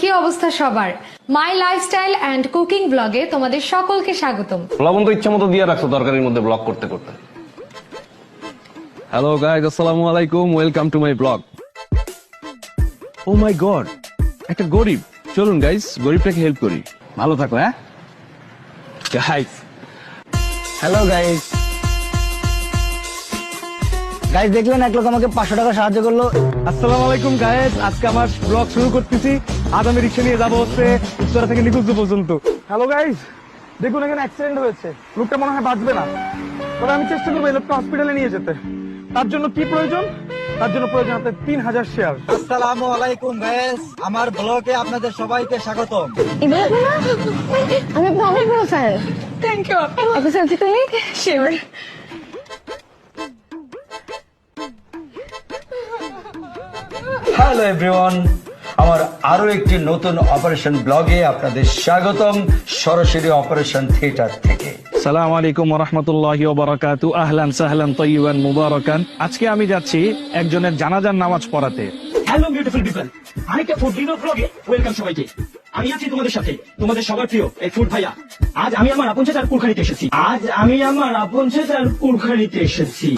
কি অবস্থা সবার? মাই লাইফস্টাইল কুকিং ব্লগে তোমাদের সকলকে স্বাগতম। লবণ তো দিয়ে রাখছো তরকারির মধ্যে ব্লক করতে করতে। হ্যালো গাইজ আসসালামু আলাইকুম welcome to my blog oh my god একটা গরিব। চলুন গাইজ গরিবটাকে হেল্প করি। ভালো থাকো হ্যাঁ? গাইজ হ্যালো গাইস গাইস দেখলেন এক লোক আমাকে পাঁচশো টাকা সাহায্য করল। আসসালামু আলাইকুম গাইজ আজকে আমার ব্লগ শুরু করতেছি। আজ আমি রিক্সা নিয়ে যাব হচ্ছে উত্তরা থেকে নিকুঞ্জ পর্যন্ত। হ্যালো গাইস দেখুন এখানে অ্যাক্সিডেন্ট হয়েছে। লোকটা মনে হয় বাঁচবে না। তবে আমি চেষ্টা করব এই লোকটা হসপিটালে নিয়ে যেতে। তার জন্য কি প্রয়োজন? তার জন্য প্রয়োজন আপনার তিন হাজার শেয়ার আসসালামু আলাইকুম গাইস আমার ব্লগে আপনাদের সবাইকে স্বাগতম। আমি অনেক বড় ফ্যান থ্যাংক ইউ সেলফি তুলি শিওর হ্যালো এভরিওয়ান আমার আরও একটি নতুন অপারেশন ব্লগে আপনাদের স্বাগতম সরাসরি অপারেশন থিয়েটার থেকে। সালাম আলাইকুম রহমতুল্লাহি বারাকাতু আহলান সাহলান তৈবান মুবারকান। আজকে আমি যাচ্ছি একজনের জানাজার নামাজ পড়াতে। হ্যালো বিউটিফুল পিপল আরেকটা ফুড ডিনার ব্লগে ওয়েলকাম সবাইকে। আমি আছি তোমাদের সাথে তোমাদের সবার প্রিয় এই ফুড ভাইয়া। আজ আমি আমার আপন চেতার কুলখানিতে এসেছি। আজ আমি আমার আপন চেতার কুলখানিতে এসেছি।